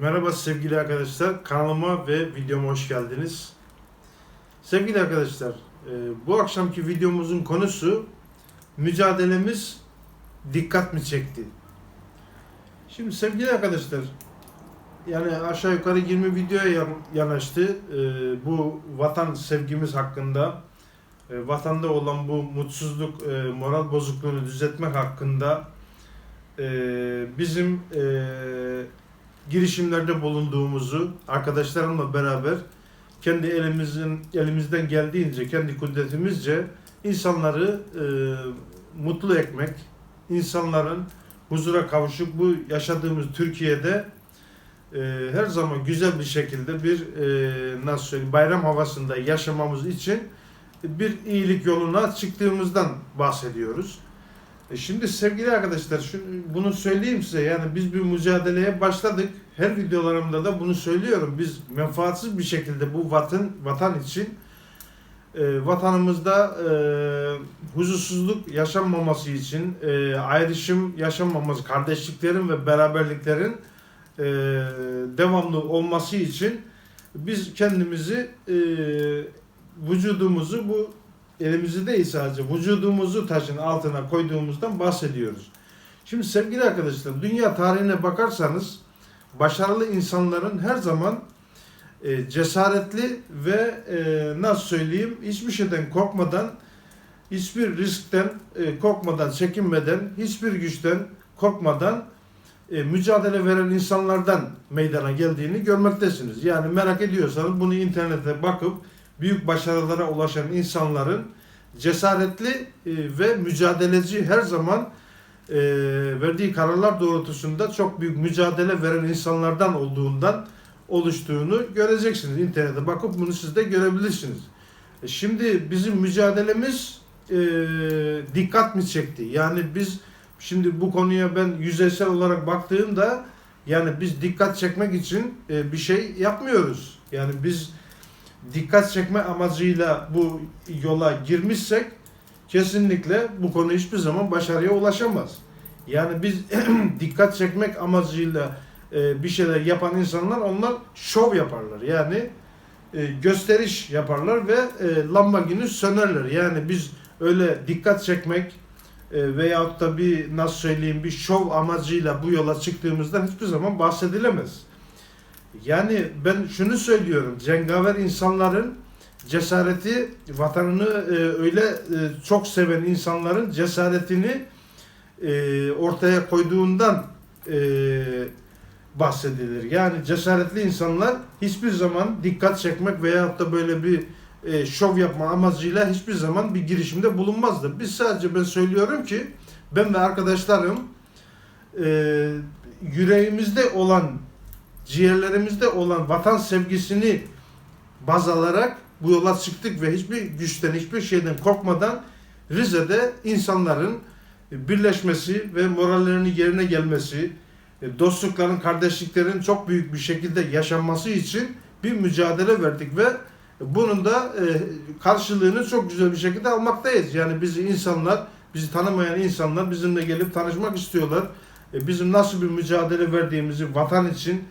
Merhaba sevgili arkadaşlar. Kanalıma ve videoma hoş geldiniz. Sevgili arkadaşlar, e, bu akşamki videomuzun konusu mücadelemiz dikkat mi çekti? Şimdi sevgili arkadaşlar, yani aşağı yukarı 20 videoya yan- yanaştı. E, Bu vatan sevgimiz hakkında, e, vatanda olan bu mutsuzluk, moral bozukluğunu düzeltmek hakkında bizim girişimlerde bulunduğumuzu arkadaşlarımla beraber kendi elimizin elimizden geldiğince kendi kudretimizce insanları e, mutlu etmek, insanların huzura kavuşup bu yaşadığımız Türkiye'de e, her zaman güzel bir şekilde bir e, nasıl söyleyeyim bayram havasında yaşamamız için bir iyilik yoluna çıktığımızdan bahsediyoruz. E Şimdi sevgili arkadaşlar şunu, bunu söyleyeyim size yani biz bir mücadeleye başladık. Her videolarımda da bunu söylüyorum. Biz menfaatsiz bir şekilde bu vatan vatan için e, vatanımızda e, huzursuzluk yaşanmaması için e, ayrışım yaşanmaması, kardeşliklerin ve beraberliklerin e, devamlı olması için biz kendimizi e, vücudumuzu bu elimizi değil sadece vücudumuzu taşın altına koyduğumuzdan bahsediyoruz. Şimdi sevgili arkadaşlar dünya tarihine bakarsanız başarılı insanların her zaman e, cesaretli ve e, nasıl söyleyeyim hiçbir şeyden korkmadan hiçbir riskten e, korkmadan çekinmeden hiçbir güçten korkmadan e, mücadele veren insanlardan meydana geldiğini görmektesiniz. Yani merak ediyorsanız bunu internete bakıp büyük başarılara ulaşan insanların cesaretli e, ve mücadeleci her zaman e, verdiği kararlar doğrultusunda çok büyük mücadele veren insanlardan olduğundan oluştuğunu göreceksiniz. İnternete bakıp bunu siz de görebilirsiniz. E, Şimdi bizim mücadelemiz e, dikkat mi çekti? Yani biz şimdi bu konuya ben yüzeysel olarak baktığımda yani biz dikkat çekmek için e, bir şey yapmıyoruz. Yani biz dikkat çekme amacıyla bu yola girmişsek kesinlikle bu konu hiçbir zaman başarıya ulaşamaz. Yani biz dikkat çekmek amacıyla e, bir şeyler yapan insanlar onlar şov yaparlar. Yani e, gösteriş yaparlar ve e, lamba günü sönerler. Yani biz öyle dikkat çekmek e, veyahut da bir nasıl söyleyeyim bir şov amacıyla bu yola çıktığımızdan hiçbir zaman bahsedilemez. Yani ben şunu söylüyorum. Cengaver insanların cesareti, vatanını e, öyle e, çok seven insanların cesaretini e, ortaya koyduğundan e, bahsedilir. Yani cesaretli insanlar hiçbir zaman dikkat çekmek veyahut da böyle bir e, şov yapma amacıyla hiçbir zaman bir girişimde bulunmazdı. Biz sadece ben söylüyorum ki ben ve arkadaşlarım e, yüreğimizde olan ciğerlerimizde olan vatan sevgisini baz alarak bu yola çıktık ve hiçbir güçten, hiçbir şeyden korkmadan Rize'de insanların birleşmesi ve morallerinin yerine gelmesi, dostlukların, kardeşliklerin çok büyük bir şekilde yaşanması için bir mücadele verdik ve bunun da e, karşılığını çok güzel bir şekilde almaktayız. Yani bizi insanlar, bizi tanımayan insanlar bizimle gelip tanışmak istiyorlar. E, Bizim nasıl bir mücadele verdiğimizi vatan için,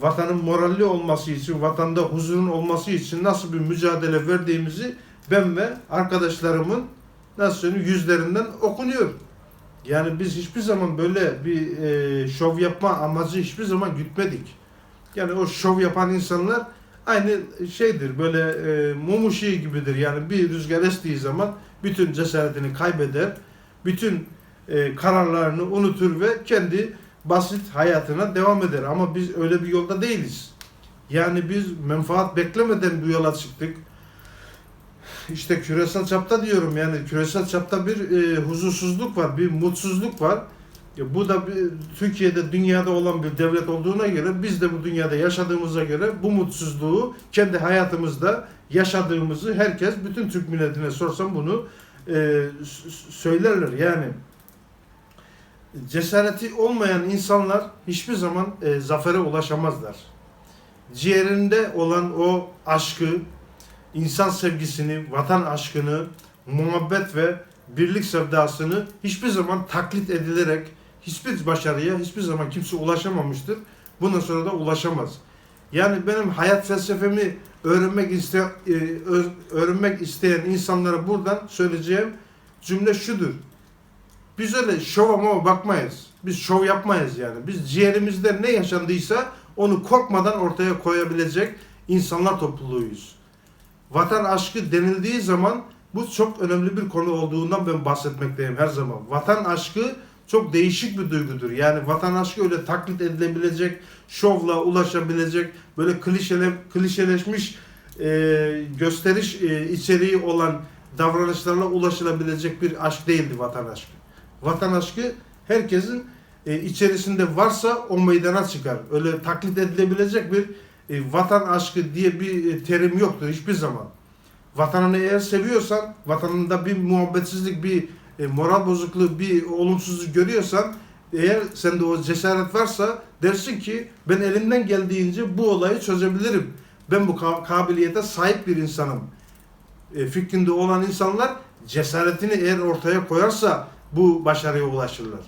vatanın moralli olması için, vatanda huzurun olması için nasıl bir mücadele verdiğimizi ben ve arkadaşlarımın nasıl söyleyeyim yüzlerinden okunuyor. Yani biz hiçbir zaman böyle bir e, şov yapma amacı hiçbir zaman gütmedik. Yani o şov yapan insanlar aynı şeydir böyle e, mum ışığı gibidir. Yani bir rüzgar estiği zaman bütün cesaretini kaybeder. Bütün e, kararlarını unutur ve kendi basit hayatına devam eder. Ama biz öyle bir yolda değiliz. Yani biz menfaat beklemeden bu yola çıktık. İşte küresel çapta diyorum yani küresel çapta bir e, huzursuzluk var, bir mutsuzluk var. E, bu da bir, Türkiye'de dünyada olan bir devlet olduğuna göre biz de bu dünyada yaşadığımıza göre bu mutsuzluğu kendi hayatımızda yaşadığımızı herkes bütün Türk milletine sorsam bunu e, söylerler yani cesareti olmayan insanlar hiçbir zaman e, zafere ulaşamazlar. Ciğerinde olan o aşkı, insan sevgisini, vatan aşkını, muhabbet ve birlik sevdasını hiçbir zaman taklit edilerek hiçbir başarıya hiçbir zaman kimse ulaşamamıştır. bundan sonra da ulaşamaz. Yani benim hayat felsefemi öğrenmek iste e, öğrenmek isteyen insanlara buradan söyleyeceğim cümle şudur. Biz öyle şova mova bakmayız. Biz şov yapmayız yani. Biz ciğerimizde ne yaşandıysa onu korkmadan ortaya koyabilecek insanlar topluluğuyuz. Vatan aşkı denildiği zaman bu çok önemli bir konu olduğundan ben bahsetmekteyim her zaman. Vatan aşkı çok değişik bir duygudur. Yani vatan aşkı öyle taklit edilebilecek, şovla ulaşabilecek, böyle klişele, klişeleşmiş e, gösteriş e, içeriği olan davranışlarla ulaşılabilecek bir aşk değildi vatan aşkı. Vatan aşkı herkesin e, içerisinde varsa o meydana çıkar. Öyle taklit edilebilecek bir e, vatan aşkı diye bir e, terim yoktur hiçbir zaman. Vatanını eğer seviyorsan, vatanında bir muhabbetsizlik, bir e, moral bozukluğu, bir olumsuzluk görüyorsan, eğer sende o cesaret varsa dersin ki ben elimden geldiğince bu olayı çözebilirim. Ben bu ka- kabiliyete sahip bir insanım. E, fikrinde olan insanlar cesaretini eğer ortaya koyarsa bu başarıya ulaşırlar.